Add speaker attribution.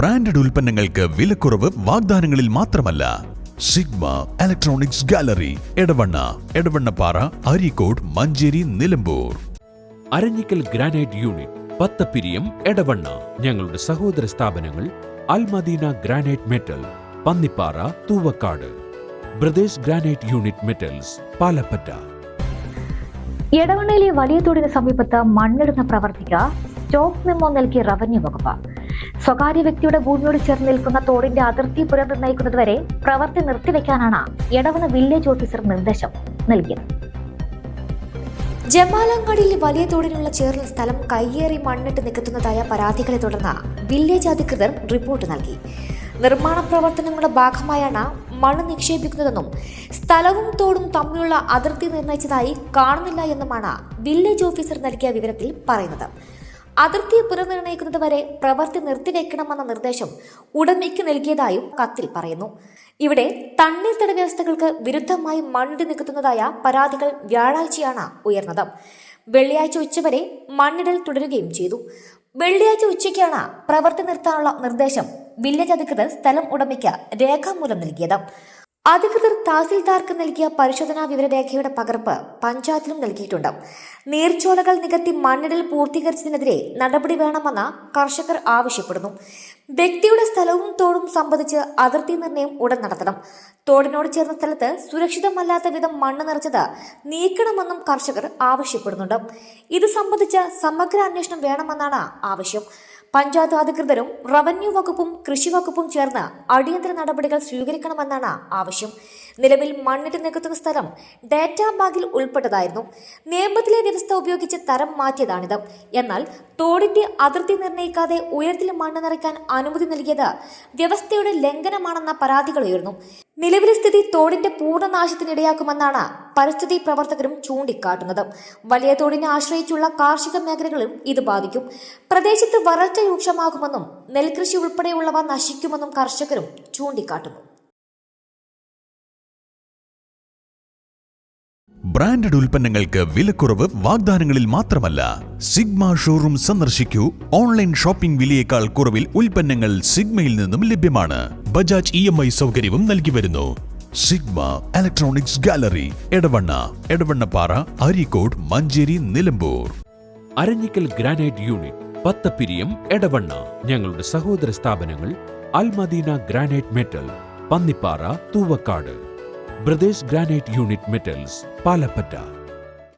Speaker 1: Branded ഉൽപ്പന്നങ്ങൾക്ക് വിലക്കുറവ് വാഗ്ദാനങ്ങളിൽ മാത്രമല്ല. Sigma electronics gallery Edavanna Edavannappara Areekode Manjeri Nilambur.
Speaker 2: Aranhikkal granite unit Pathappiriyam Edavanna. ഞങ്ങളുടെ സഹോദര സ്ഥാപനങ്ങൾ Al Madina granite metal Pannippara Thuvakkad. ബ്രദേശ് granite unit metals Palappatta.
Speaker 3: എടവണ്ണയിലെ വലിയ തോടിന് സമീപത്ത് മണ്ണിടുന്ന പ്രവർത്തിക്ക സ്റ്റോക്ക് മെമ്മോ നൽകിയ റവന്യൂ വകുപ്പ്. സ്വകാര്യ വ്യക്തിയുടെ ഭൂമിയോട് ചേർന്ന് നിൽക്കുന്ന തോടിന്റെ അതിർത്തി പുനർനിർണയിക്കുന്നതുവരെ പ്രവൃത്തി നിർത്തിവെക്കാനാണ് എടവണ വില്ലേജ് ഓഫീസർ നിർദ്ദേശം നൽകിയത്.
Speaker 4: ജമാലങ്ങാടിൽ വലിയ തോടിനുള്ള ചേർന്ന സ്ഥലം കയ്യേറി മണ്ണിട്ട് നികത്തുന്നതായ പരാതികളെ തുടർന്ന് വില്ലേജ് അധികൃതർ റിപ്പോർട്ട് നൽകി. നിർമ്മാണ പ്രവർത്തനങ്ങളുടെ ഭാഗമായാണ് മണ്ണ് നിക്ഷേപിക്കുന്നതെന്നും സ്ഥലവും തോടും തമ്മിലുള്ള അതിർത്തി നിർണയിച്ചതായി കാണുന്നില്ല എന്നുമാണ് വില്ലേജ് ഓഫീസർ നൽകിയ വിവരത്തിൽ പറയുന്നത്. അതിർത്തി പുനർനിർണയിക്കുന്നത് വരെ പ്രവൃത്തി നിർത്തിവെക്കണമെന്ന നിർദ്ദേശം ഉടമയ്ക്ക് നൽകിയതായും കത്തിൽ പറയുന്നു. ഇവിടെ തണ്ണീർത്തട വ്യവസ്ഥകൾക്ക് വിരുദ്ധമായി മണ്ണിടി നികത്തുന്നതായ പരാതികൾ വ്യാഴാഴ്ചയാണ് ഉയർന്നത്. വെള്ളിയാഴ്ച ഉച്ചവരെ മണ്ണിടൽ തുടരുകയും ചെയ്തു. വെള്ളിയാഴ്ച ഉച്ചയ്ക്കാണ് പ്രവൃത്തി നിർത്താനുള്ള നിർദ്ദേശം വില്ലേജ് അധികൃതർ സ്ഥലം ഉടമയ്ക്ക് രേഖാമൂലം നൽകിയത്. അധികൃതർ തഹസിൽദാർക്ക് നൽകിയ പരിശോധനാ വിവരരേഖയുടെ പകർപ്പ് പഞ്ചായത്തിലും നൽകിയിട്ടുണ്ട്. നീർച്ചോലകൾ നികത്തി മണ്ണിടൽ പൂർത്തീകരിച്ചതിനെതിരെ നടപടി വേണമെന്ന് കർഷകർ ആവശ്യപ്പെടുന്നു. വ്യക്തിയുടെ സ്ഥലവും തോടും സംബന്ധിച്ച് അതിർത്തി നിർണയം ഉടൻ നടത്തണം. തോടിനോട് ചേർന്ന സ്ഥലത്ത് സുരക്ഷിതമല്ലാത്ത വിധം മണ്ണ് നിറച്ചത് നീക്കണമെന്നും കർഷകർ ആവശ്യപ്പെടുന്നുണ്ട്. ഇത് സംബന്ധിച്ച സമഗ്ര അന്വേഷണം വേണമെന്നാണ് ആവശ്യം. പഞ്ചായത്ത് അധികൃതരും റവന്യൂ വകുപ്പും കൃഷി വകുപ്പും ചേർന്ന് അടിയന്തര നടപടികൾ സ്വീകരിക്കണമെന്നാണ് ആവശ്യം. നിലവിൽ മണ്ണിട്ട് നികത്തുന്ന സ്ഥലം ഡാറ്റാ ബാഗിൽ ഉൾപ്പെട്ടതായിരുന്നു. നിയമത്തിലെ വ്യവസ്ഥ ഉപയോഗിച്ച് തരം മാറ്റിയതാണിത്. എന്നാൽ തോടിന്റെ അതിർത്തി നിർണയിക്കാതെ ഉയരത്തിൽ മണ്ണ് നിറയ്ക്കാൻ അനുമതി നൽകിയത് വ്യവസ്ഥയുടെ ലംഘനമാണെന്ന പരാതികൾ ഉയർന്നു. നിലവിലെ സ്ഥിതി തോടിന്റെ പൂർണനാശത്തിനിടയാക്കുമെന്നാണ് പരിസ്ഥിതി പ്രവർത്തകരും ചൂണ്ടിക്കാട്ടുന്നത്. വലിയ തോടിനെ ആശ്രയിച്ചുള്ള കാർഷിക മേഖലകളും ഇത് ബാധിക്കും. പ്രദേശത്ത് വരൾച്ച രൂക്ഷമാകുമെന്നും നെൽകൃഷി ഉൾപ്പെടെയുള്ളവ നശിക്കുമെന്നും കർഷകരും ചൂണ്ടിക്കാട്ടുന്നു.
Speaker 1: ബ്രാൻഡഡ് ഉൽപ്പന്നങ്ങൾക്ക് വിലക്കുറവ് വാഗ്ദാനങ്ങളിൽ മാത്രമല്ല സിഗ്മ ഷോറൂം സന്ദർശിക്കൂ. ഓൺലൈൻ ഷോപ്പിംഗ് വിലയേക്കാൾ കുറവിൽ ഉൽപ്പന്നങ്ങൾ സിഗ്മയിൽ നിന്നും ലഭ്യമാണ്. ബജാജ് ഇ സൗകര്യവും നൽകി വരുന്നു. Sigma electronics gallery Edavanna Edavannappara Areekode Manjeri Nilambur.
Speaker 2: Aranhikkal granite unit Pathappiriyam Edavanna. ഞങ്ങളുടെ സഹോദര സ്ഥാപനങ്ങൾ Al Madina granite metal Pannippara Thuvakkad. ബ്രദേശ് granite unit metals Palappatta.